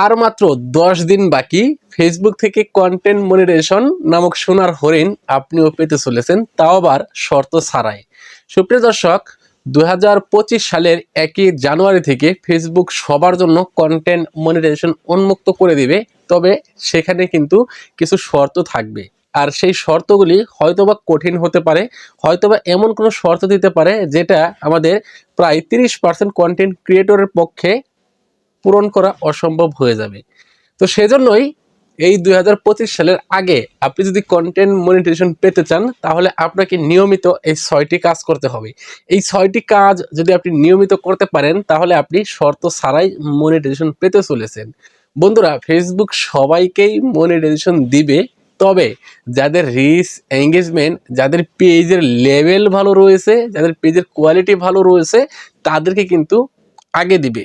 আর মাত্র দশ দিন বাকি ফেসবুক থেকে কন্টেন্ট মনিটেশন নামক সোনার হরিণ আপনিও পেতে চলেছেন, তাও আবার শর্ত ছাড়াই। সুপ্রিয় দর্শক দু হাজার পঁচিশ সালের একই জানুয়ারি থেকে ফেসবুক সবার জন্য কন্টেন্ট মনিটাইজেশন উন্মুক্ত করে দিবে, তবে সেখানে কিন্তু কিছু শর্ত থাকবে। আর সেই শর্তগুলি হয়তোবা কঠিন হতে পারে, হয়তোবা এমন কোনো শর্ত দিতে পারে, যেটা আমাদের প্রায় তিরিশ পার্সেন্ট কন্টেন্ট ক্রিয়েটরের পক্ষে পূরণ করা অসম্ভব হয়ে যাবে। তো সেজন্যই এই দু হাজার পঁচিশ সালের আগে আপনি যদি কন্টেন্ট মনিটাইজেশন পেতে চান, তাহলে আপনাকে নিয়মিত এই ছয়টি কাজ করতে হবে। এই ছয়টি কাজ যদি আপনি নিয়মিত করতে পারেন, তাহলে আপনি শর্ত ছাড়াই মনিটাইজেশন পেতে চলেছেন। বন্ধুরা ফেসবুক সবাইকেই মনিটাইজেশন দিবে, তবে যাদের রিচ এঙ্গেজমেন্ট যাদের পেজের লেভেল ভালো রয়েছে, যাদের পেজের কোয়ালিটি ভালো রয়েছে, তাদেরকে কিন্তু আগে দিবে।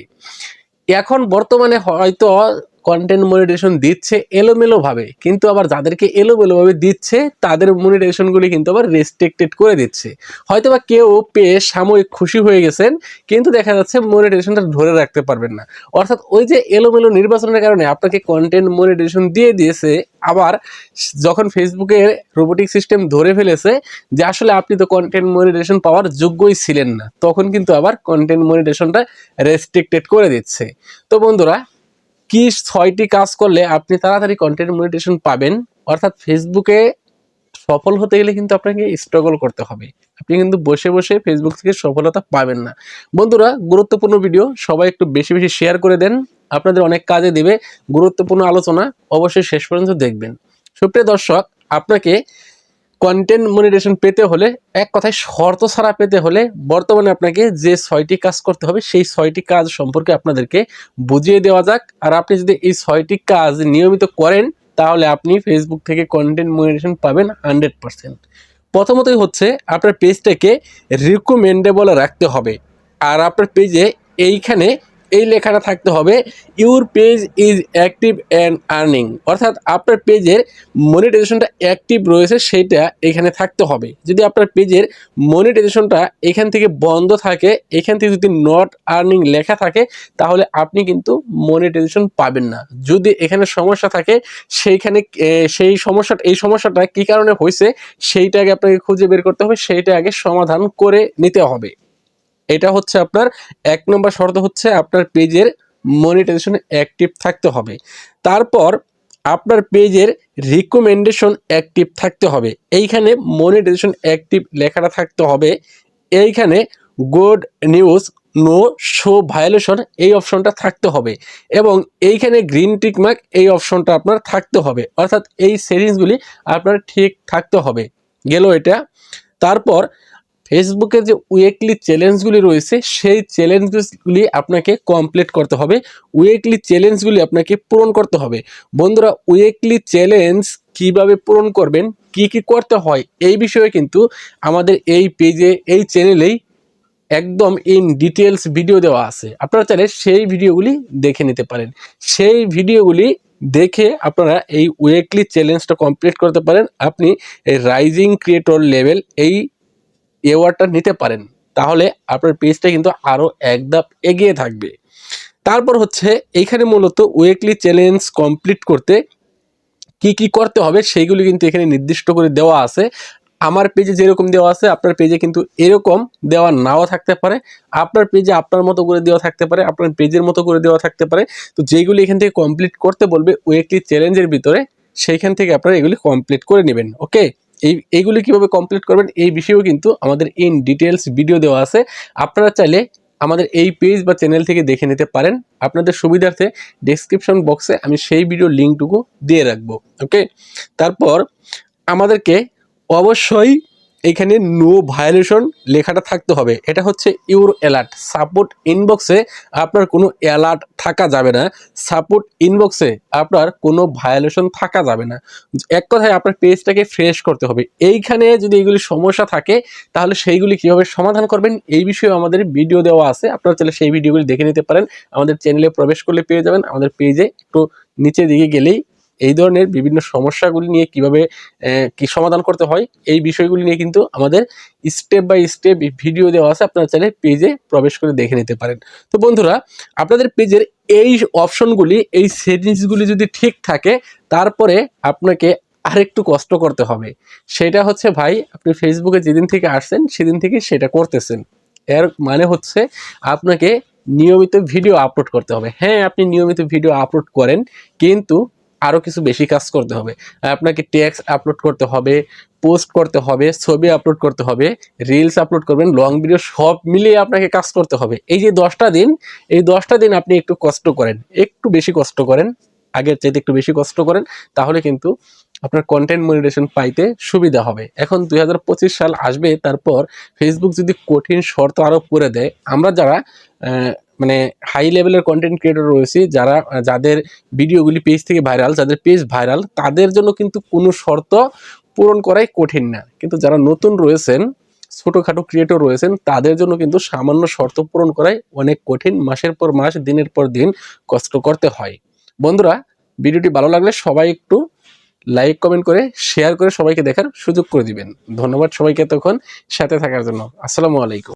এখন বর্তমানে হয়তো কন্টেন্ট মনিটাইজেশন দিচ্ছে এলোমেলোভাবে, কিন্তু আবার যাদেরকে এলোমেলোভাবে দিচ্ছে, তাদের মনিটাইজেশনগুলি কিন্তু আবার রেস্ট্রিক্টেড করে দিচ্ছে। হয়তো বা কেউ পেয়ে সাময়িক খুশি হয়ে গেছেন, কিন্তু দেখা যাচ্ছে মনিটেশনটা ধরে রাখতে পারবেন না। অর্থাৎ ওই যে এলোমেলো নির্বাচনের কারণে আপনাকে কন্টেন্ট মনিটাইজেশন দিয়ে দিয়েছে, আবার যখন ফেসবুকের রোবোটিক সিস্টেম ধরে ফেলেছে যে আসলে আপনি তো কন্টেন্ট মনিটাইজেশন পাওয়ার যোগ্যই ছিলেন না, তখন কিন্তু আবার কন্টেন্ট মনিটাইজেশনটা রেস্ট্রিক্টেড করে দিচ্ছে। তো বন্ধুরা কি ছয়টি কাজ করলে আপনি তাড়াতাড়ি কন্টেন্ট মনিটেশন পাবেন। অর্থাৎ ফেসবুকে সফল হতে গেলে কিন্তু আপনাকে স্ট্রাগল করতে হবে। আপনি কিন্তু বসে বসে ফেসবুক থেকে সফলতা পাবেন না। বন্ধুরা, গুরুত্বপূর্ণ ভিডিও সবাই একটু বেশি বেশি শেয়ার করে দেন। আপনাদের অনেক কাজে দেবে। গুরুত্বপূর্ণ আলোচনা অবশ্যই শেষ পর্যন্ত দেখবেন। সুপ্রিয় দর্শক, আপনাকে কন্টেন্ট মনিটেশন পেতে হলে, এক কথায় শর্ত ছাড়া পেতে হলে বর্তমানে আপনাকে যে ছয়টি কাজ করতে হবে, সেই ছয়টি কাজ সম্পর্কে আপনাদেরকে বুঝিয়ে দেওয়া যাক। আর আপনি যদি এই ছয়টি কাজ নিয়মিত করেন, তাহলে আপনি ফেসবুক থেকে কন্টেন্ট মনিটেশন পাবেন হান্ড্রেড পারসেন্ট প্রথমতই হচ্ছে, আপনার পেজটাকে রিকমেন্ডেবল রাখতে হবে। আর আপনার পেজে এইখানে এই লেখাটা থাকতে হবে your page is active and earning অর্থাৎ আপনার পেজের মনিটাইজেশনটা অ্যাক্টিভ রয়েছে সেইটা এখানে থাকতে হবে। যদি আপনার পেজের মনিটাইজেশনটা এখান থেকে বন্ধ থাকে, এখান থেকে যদি নট আর্নিং লেখা থাকে, তাহলে আপনি কিন্তু মনিটাইজেশন পাবেন না। যদি এখানে সমস্যা থাকে, সেইখানে সেই সমস্যাটা এই সমস্যাটা কি কারণে হয়েছে, সেইটা আগে আপনাকে খুঁজে বের করতে হবে, সেইটা আগে সমাধান করে নিতে হবে। এটা হচ্ছে আপনার এক নম্বর শর্ত হচ্ছে আপনার পেজের মনিটাইজেশন অ্যাক্টিভ থাকতে হবে। তারপর আপনার পেজের রিকমেন্ডেশন অ্যাক্টিভ থাকতে হবে। এইখানে মনিটাইজেশন অ্যাক্টিভ লেখাটা থাকতে হবে। এইখানে good news no show violation এই অপশনটা থাকতে হবে এবং এইখানে গ্রিন টিক মার্ক এই অপশনটা আপনার থাকতে হবে। অর্থাৎ এই সেটিংসগুলি আপনার ঠিক থাকতে হবে। গেল এটা। তারপর ফেসবুকের যে উইকলি চ্যালেঞ্জগুলি রয়েছে, সেই চ্যালেঞ্জগুলি আপনাকে কমপ্লিট করতে হবে। উইকলি চ্যালেঞ্জগুলি আপনাকে পূরণ করতে হবে। বন্ধুরা উইকলি চ্যালেঞ্জ কীভাবে পূরণ করবেন, কি কি করতে হয়, এই বিষয়ে কিন্তু আমাদের এই পেজে এই চ্যানেলেই একদম ইন ডিটেলস ভিডিও দেওয়া আছে। আপনারা চাইলে সেই ভিডিওগুলি দেখে নিতে পারেন। সেই ভিডিওগুলি দেখে আপনারা এই উইকলি চ্যালেঞ্জটা কমপ্লিট করতে পারেন। আপনি এই রাইজিং ক্রিয়েটর লেভেল এই অ্যাওয়ার্ডটা নিতে পারেন, তাহলে আপনার পেজটা কিন্তু আরও এক ধাপ এগিয়ে থাকবে। তারপর হচ্ছে এইখানে মূলত উইকলি চ্যালেঞ্জ কমপ্লিট করতে কি কি করতে হবে সেইগুলি কিন্তু এখানে নির্দিষ্ট করে দেওয়া আছে। আমার পেজে যেরকম দেওয়া আছে, আপনার পেজে কিন্তু এরকম দেওয়া নাও থাকতে পারে। আপনার পেজে আপনার মতো করে দেওয়া থাকতে পারে, আপনার পেজের মতো করে দেওয়া থাকতে পারে। তো যেগুলি এখান থেকে কমপ্লিট করতে বলবে উইকলি চ্যালেঞ্জের ভিতরে, সেইখান থেকে আপনারা এগুলি কমপ্লিট করে নেবেন ওকে এই, এইগুলি কীভাবে কমপ্লিট করবেন, এই বিষয়েও কিন্তু আমাদের ইন ডিটেলস ভিডিও দেওয়া আছে। আপনারা চাইলে আমাদের এই পেজ বা চ্যানেল থেকে দেখে নিতে পারেন। আপনাদের সুবিধার্থে ডেসক্রিপশন বক্সে আমি সেই ভিডিও লিঙ্কটুকু দিয়ে রাখব ওকে তারপর আমাদেরকে অবশ্যই এখানে নো ভায়োলেশন লেখাটা থাকতে হবে। এটা হচ্ছে ইউর অ্যালার্ট সাপোর্ট ইনবক্সে আপনার কোনো অ্যালার্ট থাকা যাবে না। সাপোর্ট ইনবক্সে আপনার কোনো ভায়োলেশন থাকা যাবে না। এক কথায় আপনার পেজটাকে ফ্রেশ করতে হবে। এইখানে যদি এগুলি সমস্যা থাকে, তাহলে সেইগুলি কীভাবে সমাধান করবেন, এই বিষয়ে আমাদের ভিডিও দেওয়া আছে। আপনারা চাইলে সেই ভিডিওগুলি দেখে নিতে পারেন। আমাদের চ্যানেলে প্রবেশ করলে পেয়ে যাবেন। আমাদের পেজে একটু নিচে দিকে গেলেই এই ধরনের বিভিন্ন সমস্যাগুলি নিয়ে কীভাবে কি সমাধান করতে হয়, এই বিষয়গুলি নিয়ে কিন্তু আমাদের স্টেপ বাই স্টেপ ভিডিও দেওয়া আছে, আপনারা চাইলে পেজে প্রবেশ করে দেখে নিতে পারেন। তো বন্ধুরা, আপনাদের পেজের এই অপশনগুলি, এই সেটিংসগুলি যদি ঠিক থাকে, তারপরে আপনাকে আরেকটু কষ্ট করতে হবে। সেটা হচ্ছে ভাই, আপনি ফেসবুকে যেদিন থেকে আসছেন, সেদিন থেকে সেটা করতেছেন। এর মানে হচ্ছে আপনাকে নিয়মিত ভিডিও আপলোড করতে হবে। হ্যাঁ আপনি নিয়মিত ভিডিও আপলোড করেন, কিন্তু আরও কিছু বেশি কাজ করতে হবে। আপনাকে ট্যাক্স আপলোড করতে হবে পোস্ট করতে হবে, ছবি আপলোড করতে হবে রিলস আপলোড করবেন লং ভিডিও সব মিলিয়ে আপনাকে কাজ করতে হবে। এই যে দশটা দিন, এই দশটা দিন আপনি একটু কষ্ট করেন, একটু বেশি কষ্ট করেন, আগের চাইতে একটু বেশি কষ্ট করেন, তাহলে কিন্তু আপনার কন্টেন্ট মনিটেশন পাইতে সুবিধা হবে। এখন দুই হাজার পঁচিশ সাল আসবে, তারপর ফেসবুক যদি কঠিন শর্ত আরোপ করে দেয়, আমরা যারা মানে হাই লেভেলের কন্টেন্ট ক্রিয়েটর রয়েছে যারা, যাদের ভিডিওগুলি পেজ থেকে ভাইরাল যাদের পেজ ভাইরাল তাদের জন্য কিন্তু কোনো শর্ত পূরণ করাই কঠিন না। কিন্তু যারা নতুন রয়েছেন, ছোটোখাটো ক্রিয়েটর রয়েছেন, তাদের জন্য কিন্তু সামান্য শর্ত পূরণ করাই অনেক কঠিন। মাসের পর মাস, দিনের পর দিন কষ্ট করতে হয়। বন্ধুরা, ভিডিওটি ভালো লাগলে সবাই একটু লাইক কমেন্ট করে শেয়ার করে সবাইকে দেখার সুযোগ করে দিবেন। ধন্যবাদ সবাইকে তখন সাথে থাকার জন্য। আসসালামু আলাইকুম।